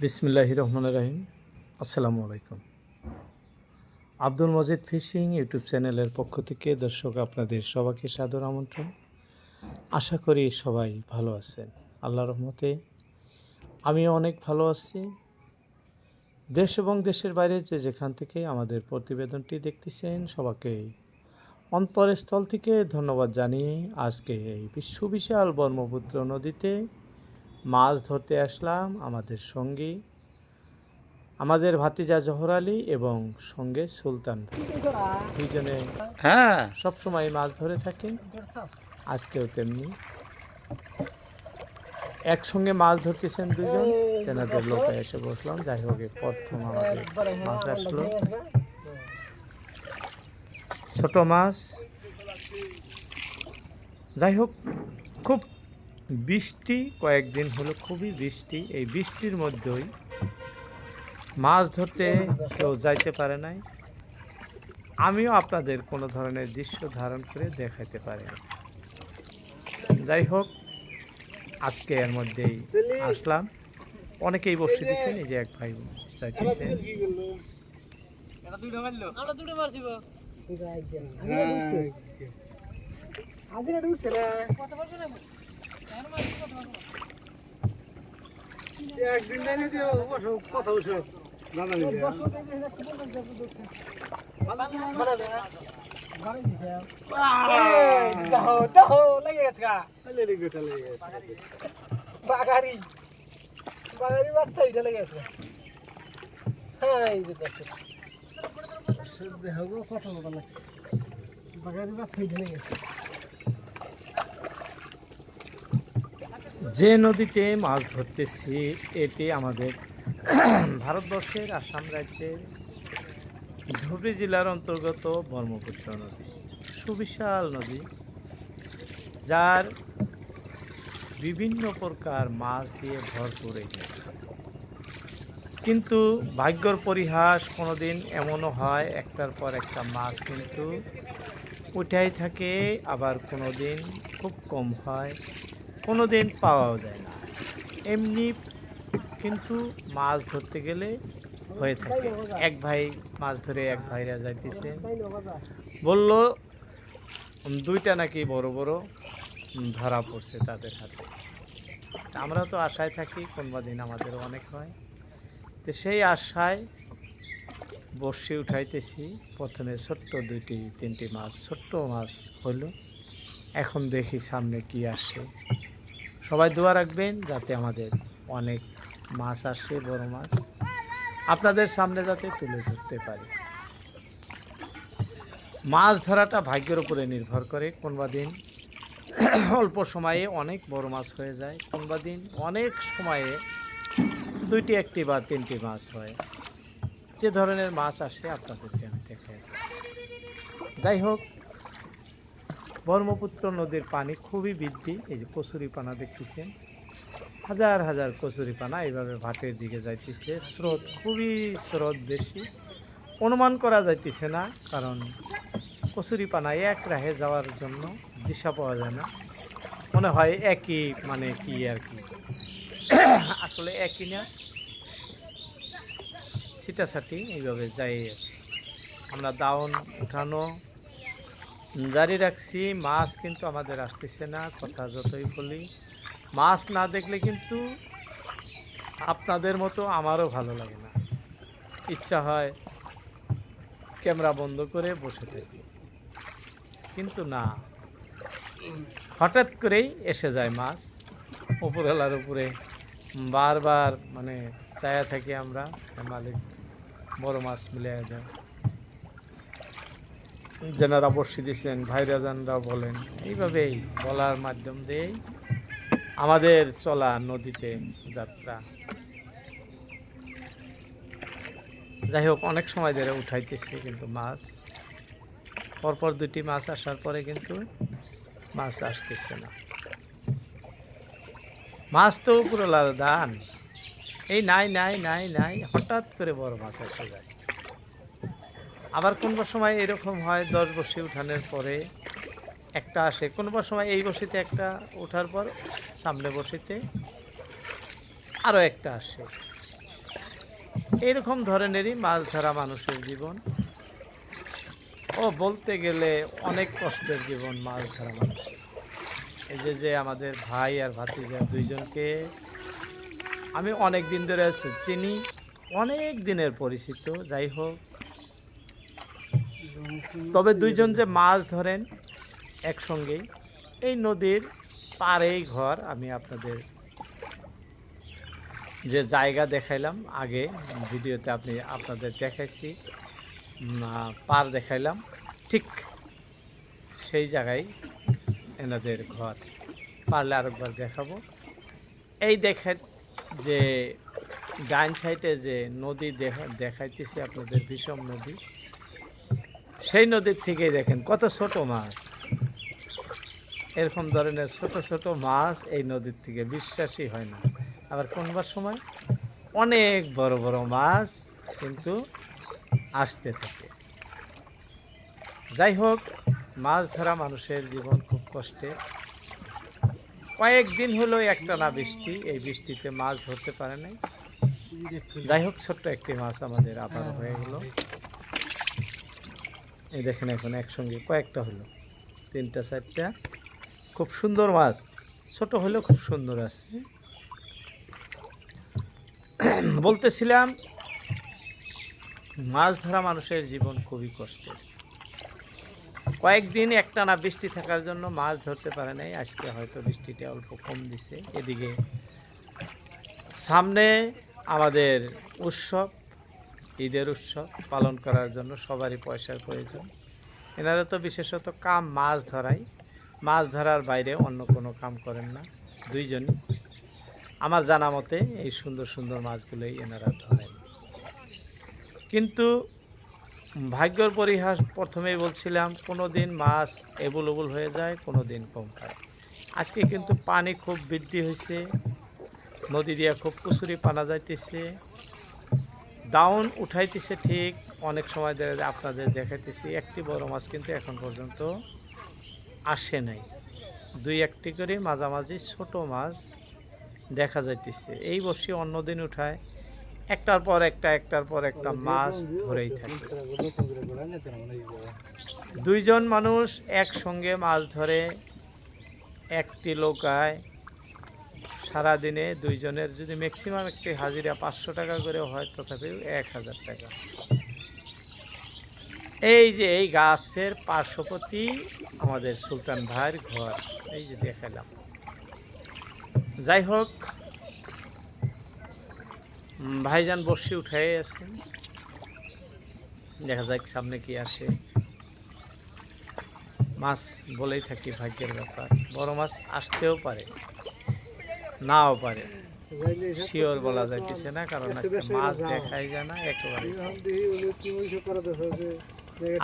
বিসমিল্লাহ রহমান রাহিম। আসসালামু আলাইকুম। আব্দুল মজিদ ফিশিং ইউটিউব চ্যানেলের পক্ষ থেকে দর্শক আপনাদের সবাইকে সাদর আমন্ত্রণ। আশা করি সবাই ভালো আছেন। আল্লাহ রহমতে আমিও অনেক ভালো আছি। দেশ এবং দেশের বাইরে যে যেখান থেকে আমাদের প্রতিবেদনটি দেখতেছেন, সবাইকে অন্তরের স্থল থেকে ধন্যবাদ জানিয়ে আজকে এই বিশ্ববিশাল ব্রহ্মপুত্র নদীতে মাছ ধরতে আসলাম আমাদের সঙ্গী আমাদের ভাতিজা জহর আলী এবং সঙ্গে সুলতান ভাই। দুইজনে হ্যাঁ। সবসময় মাছ ধরে থাকেন আজকেও তেমনি। একসঙ্গে মাছ ধরতেছেন দুজন তেনাদের লোকে এসে বসলাম যাই হোক প্রথম আমাদের মাছ আসলো। ছোট মাছ। যাই হোক খুব বৃষ্টি কয়েকদিন হলো খুবই বৃষ্টি। এই বৃষ্টির মধ্যেই মাছ ধরতে কেউ যাইতে পারে নাই। আমিও আপনাদের কোনো ধরনের দৃশ্য ধারণ করে দেখাইতে পারি যাই হোক আজকে এর মধ্যেই আসলাম। অনেকেই বসে দিচ্ছেন এই যে এক ভাই যাইতেছেন। একদিন দিয়ে বসো কথা বসে দাদা মিলে বাগারি বাগারি বাচ্চা, এটা লেগে আছে হ্যাঁ এই যে দেখো দেখো কত লেগে আছে যে নদীতে মাছ ধরতেছি, এটি আমাদের ভারতবর্ষের আসাম রাজ্যের ধুবড়ী জেলার অন্তর্গত ব্রহ্মপুত্র নদী। সুবিশাল নদী, যার বিভিন্ন প্রকার মাছ দিয়ে ভরপুর এই কিন্তু ভাগ্যর পরিহাস কোনোদিন এমনও হয়, একটার পর একটা মাছ কিন্তু উঠাই থাকে, আবার কোনোদিন খুব কম হয়। কোনো দিন পাওয়াও যায় না। এমনি কিন্তু মাছ ধরতে গেলে হয়ে থাকে। এক ভাই মাছ ধরে এক ভাইরা যাইতেছে। বলল দুইটা নাকি বড় বড় ধরা পড়ছে তাদের হাতে। আমরা তো আশায় থাকি কোনোবা দিন আমাদের অনেক হয়। তো সেই আশায় বর্ষি উঠাইতেছি। প্রথমে ছোট্ট দুইটি, তিনটি মাছ, ছোট্ট মাছ হলো এখন দেখি সামনে কি আসে। সবাই দোয়া রাখবেন যাতে আমাদের অনেক মাছ আসে, বড় মাছ। আপনাদের সামনে যাতে তুলে ধরতে পারি। মাছ ধরাটা ভাগ্যের উপরে নির্ভর করে। কোনবা দিন অল্প সময়ে অনেক বড় মাছ হয়ে যায়, কোনবা দিন অনেক সময়ে দুইটি একটি বা তিনটি মাছ হয়। যে ধরনের মাছ আসে, আপনাদেরকে আমি দেখাই যাই হোক ব্রহ্মপুত্র নদীর পানি খুবই বৃদ্ধি। এই যে কচুরি পানা দেখতেছেন হাজার হাজার কচুরি পানা এইভাবে ভাটের দিকে যাইতেছে। স্রোত খুবই স্রোত বেশি। অনুমান করা যাইতেছে না, কারণ কচুরি পানা এক রাহে যাওয়ার জন্য দিশা পাওয়া যায় না। মনে হয় একই মানে কি আর কি। আসলে একই না। ছিটাছাটি এইভাবে যাই আছে। আমরা দাউন উঠানো জারি রাখছি, মাছ কিন্তু আমাদের আসতেছে না, কথা যতই বলি। মাছ না দেখলে কিন্তু আপনাদের মতো আমারও ভালো লাগে না। ইচ্ছা হয় ক্যামেরা বন্ধ করে বসে থাকি। কিন্তু না, হঠাৎ করেই এসে যায় মাছ। উপরওয়ালার উপরে বারবার মানে চায়া থাকি আমরা মালিক বড় মাছ মিলে দেয়। যেনারা বসে দিয়েছেন ভাইরা জানরা বলেন, এইভাবেই বলার মাধ্যম দিয়েই আমাদের চলা নদীতে যাত্রা। যাই হোক, অনেক সময় ধরে উঠাইতেছি কিন্তু মাছ। পরপর দুটি মাছ আসার পরে কিন্তু মাছ আসতেছে না। মাছ তো পুরোলার দান। এই নাই নাই নাই নাই, হঠাৎ করে বড় মাছ এসে যায়। আবার কোনো সময় এরকম হয় দশ বসে উঠানোর পরে একটা আসে, কোনো সময় এই বসিতে একটা ওঠার পর সামনে বসিতে আরও একটা আসে। এরকম ধরনেরই মাছ ধরা মানুষের জীবন। ও বলতে গেলে অনেক কষ্টের জীবন মাছ ধরা মানুষের। এই যে যে আমাদের ভাই আর ভাতিজা দুইজনকে আমি অনেক দিন ধরে চিনি, অনেক দিনের পরিচিত, যাই হোক। তবে দুইজন যে মাছ ধরেন একসঙ্গেই, এই নদীর পাড়েই ঘর আমি আপনাদের যে জায়গা দেখাইলাম, আগে ভিডিওতে আপনি আপনাদের দেখাইছি পার দেখাইলাম, ঠিক সেই জায়গায় এনাদের ঘর। পারলে আরেকবার দেখাবো। এই দেখে যে ডাইন সাইডে যে নদী দেখা দেখাইতেছি আপনাদের বিষম নদী। সেই নদীর থেকেই দেখেন, কত ছোট মাছ। এরকম ধরনের ছোট ছোট মাছ এই নদীর থেকে বিশ্বাসই হয় না। আবার কোনবার সময়? অনেক বড় বড় মাছ কিন্তু আসতে থাকে। যাই হোক, মাছ ধরা মানুষের জীবন খুব কষ্টে। কয়েকদিন হলো একটানা বৃষ্টি, এই বৃষ্টিতে মাছ ধরতে পারে নাই। যাই হোক, ছোট্ট একটি মাছ আমাদের আবার হয়ে গেল। এই দেখেন এখন একসঙ্গে কয়েকটা হলো। তিনটা, চারটা। খুব সুন্দর মাছ। ছোট হলেও খুব সুন্দর আসছে বলতেছিলাম, মাছ ধরা মানুষের জীবন খুবই কষ্টের। কয়েকদিন একটানা বৃষ্টি থাকার জন্য মাছ ধরতে পারে নাই। আজকে হয়তো বৃষ্টিটা অল্প কম দিছে। এদিকে সামনে আমাদের উৎসব। ঈদের উৎসব পালন করার জন্য সবারই পয়সার প্রয়োজন। এনারা তো বিশেষত কাম মাছ ধরাই মাছ ধরার বাইরে অন্য কোনো কাম করেন না, দুইজনই। আমার জানা মতে এই সুন্দর সুন্দর মাছগুলোই এনারা ধরেন। কিন্তু ভাগ্যর পরিহাস প্রথমেই বলছিলাম, কোনো দিন মাছ এবুল হয়ে যায়, কোনো দিন কম পায় আজকে কিন্তু পানি খুব বৃদ্ধি হয়েছে নদী দিয়া খুব কুচুরি পানা যাইতেছে ডাউন উঠাইতেছে ঠিক, অনেক সময় আপনাদের দেখাইতেছি, একটি বড় মাছ কিন্তু এখন পর্যন্ত আসে নাই। দুই একটি করে মাঝামাঝি ছোট মাছ দেখা যাইতেছে। এই বসে অন্যদিন উঠায়, একটার পর একটা, একটার পর একটা মাছ ধরেই থাকে। দুইজন মানুষ একসঙ্গে মাছ ধরে, একটি লোকায় সারাদিনে দুইজনের যদি ম্যাক্সিমাম একটি হাজিরা পাঁচশো টাকা করে হয়, তথাপি এক হাজার টাকা। এই যে এই গাছের পার্শ্বপতি আমাদের সুলতান ভাইয়ের ঘর, এই যে দেখালাম। যাই হোক ভাইজান বসে উঠাই আছেন দেখা যাক সামনে কি আসে। মাছ বলেই থাকি, ভাগ্যের ব্যাপার। বড় মাছ আসতেও পারে। নাও পারে। শিওর বলা যাইতেছে না, কারণ আজকে মাছ দেখাই যায় না একেবারে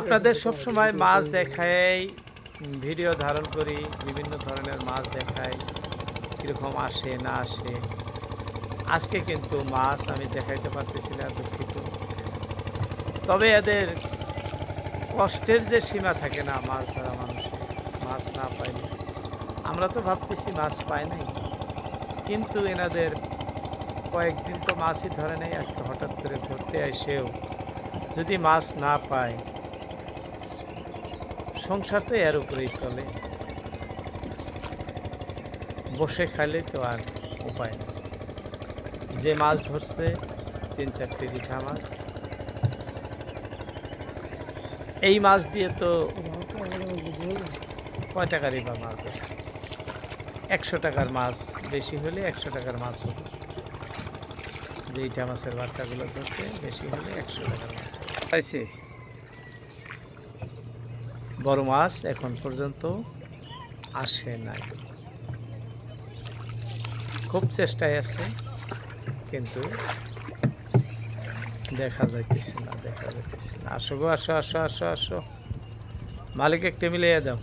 আপনাদের সব সময় মাছ দেখাই, ভিডিও ধারণ করি, বিভিন্ন ধরনের মাছ দেখাই, কীরকম আসে না আসে। আজকে কিন্তু মাছ আমি দেখাইতে পারতেছি না, দুঃখিত। তবে এদের কষ্টের যে সীমা থাকে না, মাছ ধরা মানুষের, মাছ না পাইলে। আমরা তো ভাবতেছি মাছ পাই নাই। কিন্তু এনাদের কয়েকদিন তো মাছই ধরে নেই, আজকে হঠাৎ করে ধরতে এসেও যদি মাছ না পায়, সংসার তো এর উপরেই চলে। বসে খাইলে তো আর উপায় নেই। যে মাছ ধরছে, তিন চারটে রিঠা মাছ। এই মাছ দিয়ে তো কয় টাকারই বা মাছ ধরছে? একশো টাকার মাছ বেশি হলে একশো টাকার মাছ হলো যেইটা মাছের বাচ্চাগুলো ধরছে বেশি হলে একশো টাকার মাছ পাইছে। বড় মাছ এখন পর্যন্ত আসে নাই। খুব চেষ্টায় আছে কিন্তু দেখা যাইতেছে না দেখা যাইতেছে না। আসো গো আসো আসো আসো আসো। মালিক একটু মিলিয়ে দাও।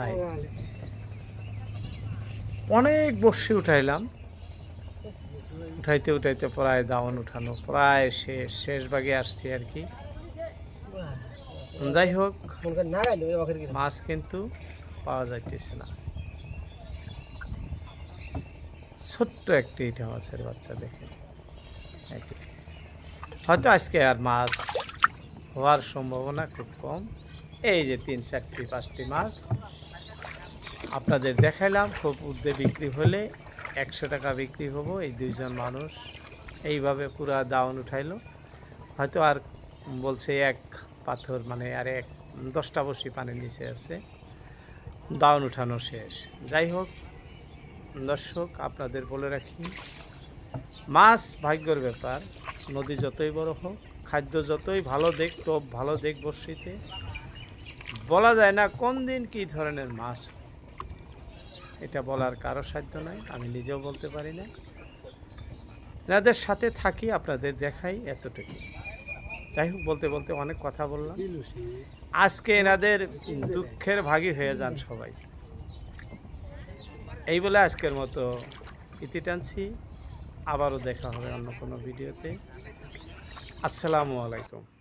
নাই। অনেক বসে উঠাইলাম। উঠাইতে উঠাইতে প্রায় দাওয়ান উঠানো প্রায় শেষ শেষ ভাগে আসছি আর কি। যাই হোক মাছ কিন্তু পাওয়া যাইতেছে না। ছোট্ট একটি ইটা মাছের বাচ্চা দেখে হয়তো আজকে আর মাছ হওয়ার সম্ভাবনা খুব কম। এই যে তিন চারটি পাঁচটি মাছ। আপনাদের দেখাইলাম, খুব উদ্দে বিক্রি হলে একশো টাকা বিক্রি হব এই দুইজন মানুষ। এইভাবে পুরা দাউন উঠাইলো। হয়তো আর বলছে এক পাথর মানে আর এক, দশটা বসি পানির নিচে আছে। দাউন উঠানো শেষ। যাই হোক, দর্শক, আপনাদের বলে রাখি, মাছ ভাগ্যর ব্যাপার। নদী যতই বড় হোক, খাদ্য যতই ভালো দেখ, টোপ ভালো দেখ বর্ষিতে। বলা যায় না কোন দিন কী ধরনের মাছ এটা বলার কারও সাধ্য নাই, আমি নিজেও বলতে পারি না। এনাদের সাথে থাকি, আপনাদের দেখাই এতটুকু। যাই হোক, বলতে বলতে অনেক কথা বললাম। আজকে এনাদের দুঃখের ভাগী হয়ে যান সবাই। এই বলে আজকের মতো ইতি টানছি। আবারও দেখা হবে অন্য কোনো ভিডিওতে। আসসালামু আলাইকুম।